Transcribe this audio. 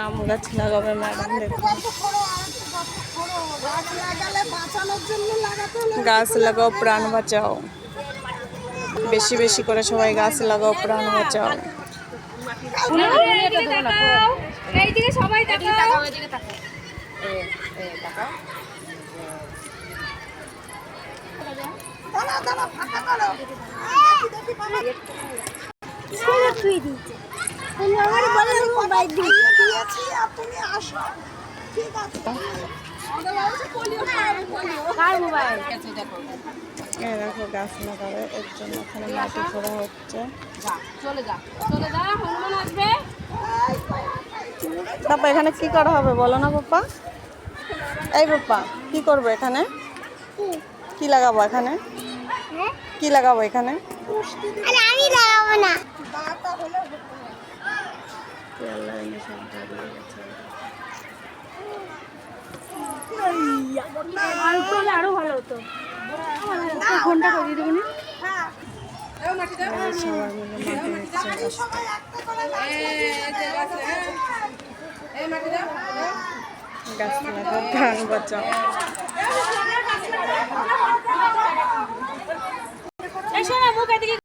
আম গাছ লাগাবে ম্যাডাম গাছ লাগাও, প্রাণ বাঁচাও। বেশি বেশি করে সবাই গাছ লাগাও, প্রাণ বাঁচাও। সবাই দেখি দেখি দিয়েছি আর তুমি আসো। ঠিক আছে। দেখো গাছ লাগাবে এর জন্য এখানে মাটি ফোড়া হচ্ছে। চলে যা চলে যা হনুমান আসবে। পাপা এখানে কি করা হবে বলো না পাপা এই পাপা কি করব এখানে? কি? লাগাবো এখানে? কি লাগাবো এখানে? আমি লাগাবো আর করলে আরও ভালো হতো ফোনটা করে দেবো হ্যাঁ সবাই মিলে মাটি নিচ্ছে সবাই করে গাছ লাগাও প্রাণ বাঁচাও এই শোনা, মুখ এদিকে